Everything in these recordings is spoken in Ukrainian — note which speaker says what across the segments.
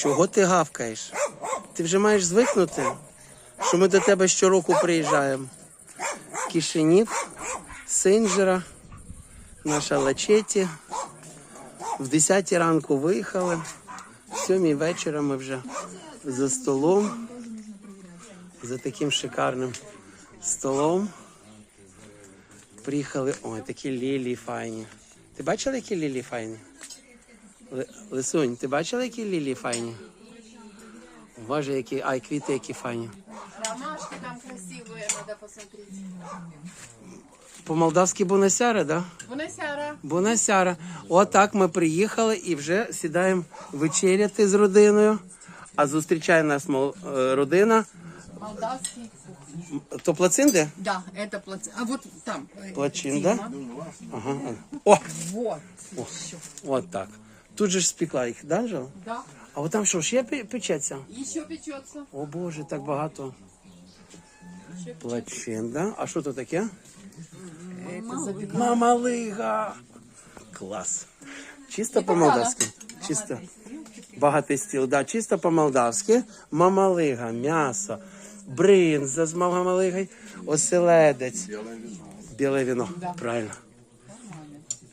Speaker 1: Чого ти гавкаєш? Ти вже маєш звикнути, що ми до тебе щороку приїжджаємо. Кишинів, Синджера, наша Лачеті. В 10 ранку виїхали. В 7 вечора ми вже за столом, за таким шикарним столом. Приїхали. Ой, такі лілії файні. Ти бачила, які лілії файні? Ли- Лисунь, ти бачила, які лілії файні? Боже, які, ай, квіти, які файні.
Speaker 2: Ромашки там красивые, надо посмотреть.
Speaker 1: По-молдавськи бонасяра, да?
Speaker 2: Бунасяра.
Speaker 1: Бонасяра. Отак ми приїхали і вже сідаємо вечеряти з родиною. А зустрічає нас мол- е, родина.
Speaker 2: Молдавский.
Speaker 1: То плацинде?
Speaker 2: Да, это плац. А вот там. э,
Speaker 1: Плачинда.
Speaker 2: Дима.
Speaker 1: Ага. О,
Speaker 2: Вот.
Speaker 1: от так. Тут же ж спекла їх, да?
Speaker 2: Да.
Speaker 1: А от там що, ще пе- печеться?
Speaker 2: Еще печется.
Speaker 1: О Боже, так багато. Плачинда. А що то таке? Мамалига. Клас. Чисто по-молдавськи. Чисто. Багатий стіл, да, чисто по-молдавськи. Мамалига, м'ясо, бринза з мамалигою, оселедець. Біле віно. Правильно.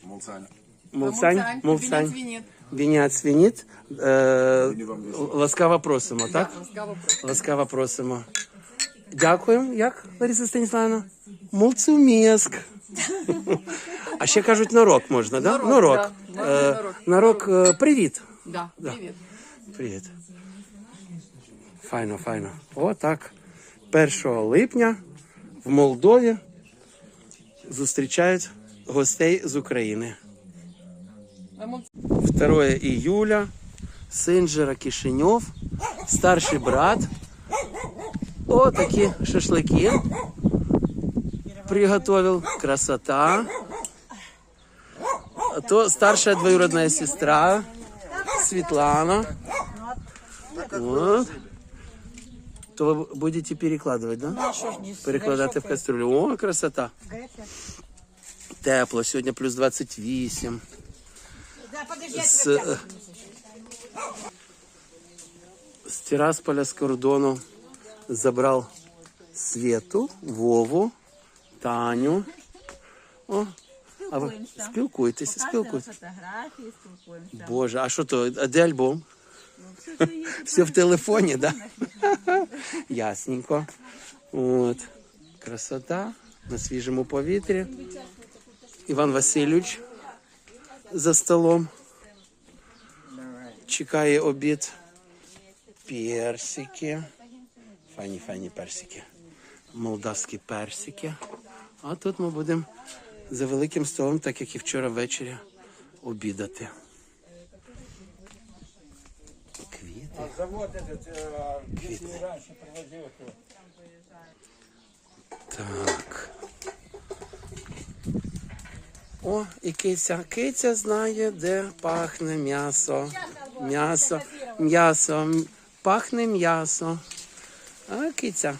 Speaker 3: Молцань.
Speaker 1: Мулцань, мулцань.
Speaker 2: Звенит.
Speaker 1: Вінят свініт. Е, ласкаво просимо, так?
Speaker 2: Ласкаво
Speaker 1: просимо. Дякуємо. Як, Лариса Станіславівна? Мулцумєск. А ще кажуть, нарок можна, да?
Speaker 2: Нарок,
Speaker 1: Нарок.
Speaker 2: да.
Speaker 1: Е, е, привіт.
Speaker 2: Да, привет.
Speaker 1: Привіт. Файно, файно. Отак. 1 липня в Молдові зустрічають гостей з України.
Speaker 2: А мы
Speaker 1: 2 июля, Синджера Кишинев, старший брат. О, такие шашлыки приготовил. Красота. А То старшая двоюродная сестра Светлана. Вот. То вы будете перекладывать, да? Перекладати в кастрюлю. О, красота. Тепло. Сьогодні плюс 28. з, е, з Тирасполя з кордону забрав Свету, Вову, Таню. О, а ви спілкуйтеся, спілкуйтеся.
Speaker 4: Фотографії спілкуємося.
Speaker 1: Боже, а що то? А де альбом? Все в телефоні, так? Да? Ясненько. От. Красота на свіжому повітрі. Іван Васильович за столом. Чекає обід. Персики. Файні, файні персики. Молдавські персики. А тут ми будемо за великим столом, так як і вчора ввечері, обідати. Квіти.
Speaker 5: Завод этот, раньше
Speaker 1: Так. О, і киця. Киця знає, де пахне м'ясо. М'ясо, м'ясо, пахне м'ясо. А киця.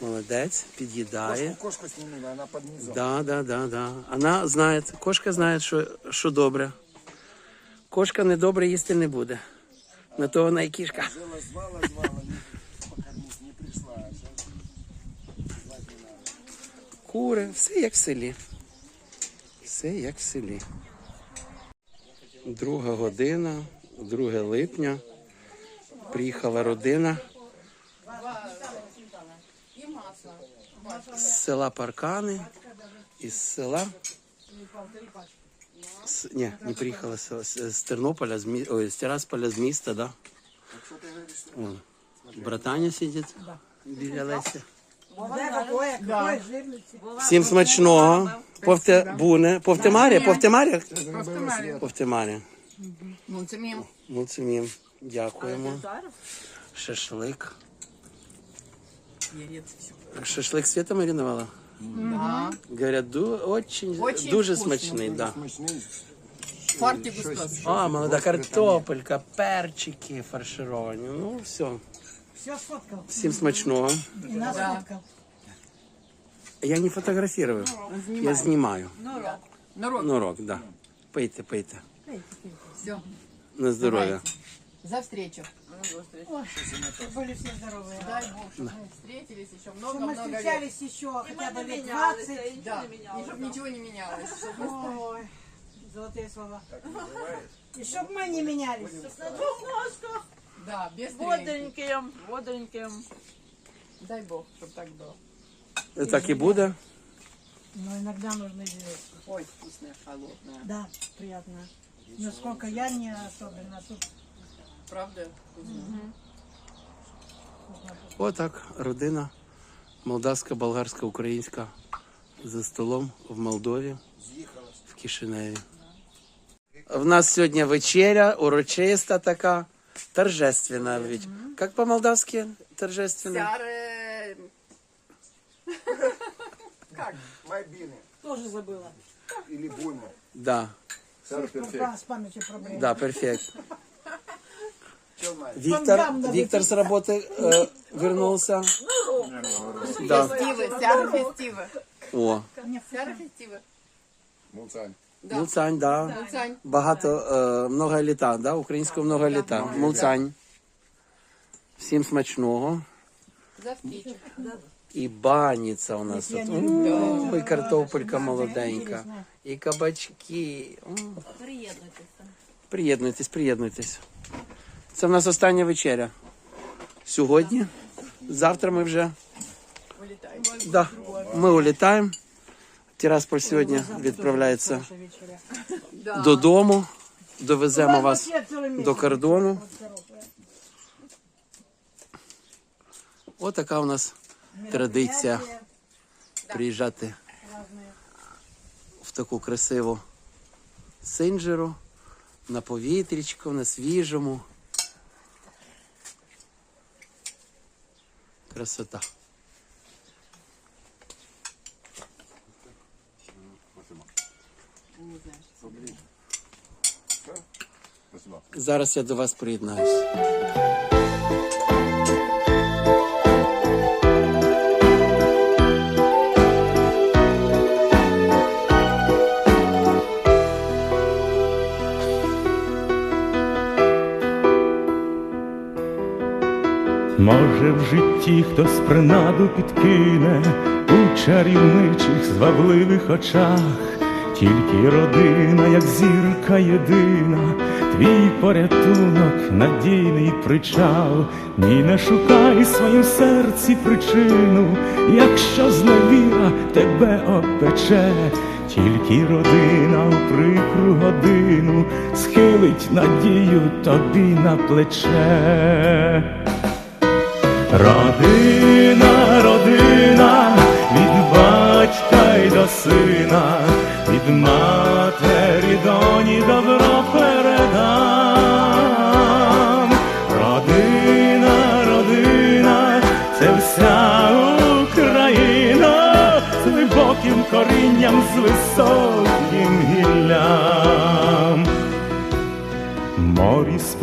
Speaker 1: Молодець, під'їдає.
Speaker 5: кошку снимали, она под низом.
Speaker 1: Да, да, да, да. Вона знає, кошка знає, що, що добре. Кошка недобре їсти не буде. На то вона і кішка.
Speaker 5: Звала, звала, звала, покормить, не пришла.
Speaker 1: Кури, все як в селі. Все як в селі. Друга година, 2 липня. Приїхала родина з села Паркани, із села. З, ні, не приїхала з, села, з, Тернополя, з, мі- ой, з Тирасполя, з міста, да? Братаня сидить біля Всім смачного. Повте, буне. Повтемаря? Повтемаря? Повтемаря.
Speaker 2: Мунцемим.
Speaker 1: Ну, це мім. Дякуємо. Шашлик. Шашлик Света маринувала?
Speaker 2: Да.
Speaker 1: Говорят, ду, очень,
Speaker 2: Очень
Speaker 1: дуже смачний, да.
Speaker 2: Фартик.
Speaker 1: А, молода картопелька, перчики фаршировані. Ну, все.
Speaker 4: Все сфоткав.
Speaker 1: Всім смачного.
Speaker 4: І нас сфоткав.
Speaker 1: Я не фотографував. Я знімаю.
Speaker 2: Народ.
Speaker 1: Ну, рок, да. Пийте, пийте.
Speaker 2: Все.
Speaker 1: На здоров'я.
Speaker 2: За встречу.
Speaker 4: Были все здоровые.
Speaker 2: Дай Бог, чтобы мы встретились еще
Speaker 4: Чтобы мы
Speaker 2: много-много лет.
Speaker 4: встречались еще хотя бы лет 20.
Speaker 2: Да, и чтобы ничего не менялось. чтоб мы
Speaker 4: Ой, золотые слова. И чтобы мы не менялись.
Speaker 2: Да, без Тренинга.
Speaker 6: Бодреньким, бодреньким.
Speaker 2: Дай Бог, чтобы так было.
Speaker 1: І так і буде.
Speaker 4: Но иногда нужно делать.
Speaker 2: Ой, вкусная, холодная.
Speaker 4: Да, приятно. Насколько я не особенно. Тут
Speaker 2: Правда? Вкусная.
Speaker 1: Отак родина молдавська, болгарська, українська за столом в Молдові, в Кишиневі. В нас сьогодні вечеря, урочиста така, Торжественно, ведь. Как по-молдавски торжественно?
Speaker 2: Как?
Speaker 5: Майбины.
Speaker 4: Тоже забыла.
Speaker 5: Или буйны.
Speaker 1: Да,
Speaker 4: С памятью проблемы.
Speaker 1: да, перфект.
Speaker 5: Виктор,
Speaker 1: Виктор
Speaker 4: с работы
Speaker 1: э, ну, ну, вернулся. Ну, да.
Speaker 2: Фестивы, фестивы.
Speaker 1: О,
Speaker 2: фестивы.
Speaker 3: Мулцань.
Speaker 2: Да.
Speaker 1: Мулцань, да.
Speaker 2: Мулцань.
Speaker 1: Багато, е, много літа, да? Українського много літа. Мулцань. Всім смачного.
Speaker 2: За встречу.
Speaker 1: І баніця у нас тут. І картопелька молоденька. І кабачки. М. Приєднуйтесь, приєднуйтесь. Це в нас остання вечеря. Сьогодні. Завтра ми вже. Да, ми улітаємо. Тирасполь сьогодні відправляється додому. Довеземо вас до кордону. Отака у нас традиція приїжджати в таку красиву синджеру, на повітрічку, на свіжому. Красота. Зараз я до вас приєднаюсь.
Speaker 7: Може, в житті хтось принаду підкине у чарівничих звабливих очах, тільки родина, як зірка єдина, твій порятунок, надійний причал, ні не шукай в своїм серці причину, якщо зневіра тебе опече, тільки родина у прикру годину схилить надію тобі на плече. Родина, родина, батька й до сина, від матері доні добро передам. Родина, родина, це вся Україна з глибоким корінням, з високим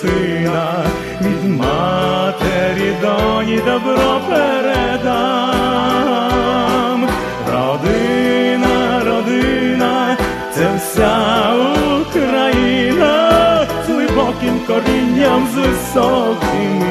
Speaker 7: сина, від матері доні добро передам. Родина, родина, це вся Україна з глибоким корінням, з високим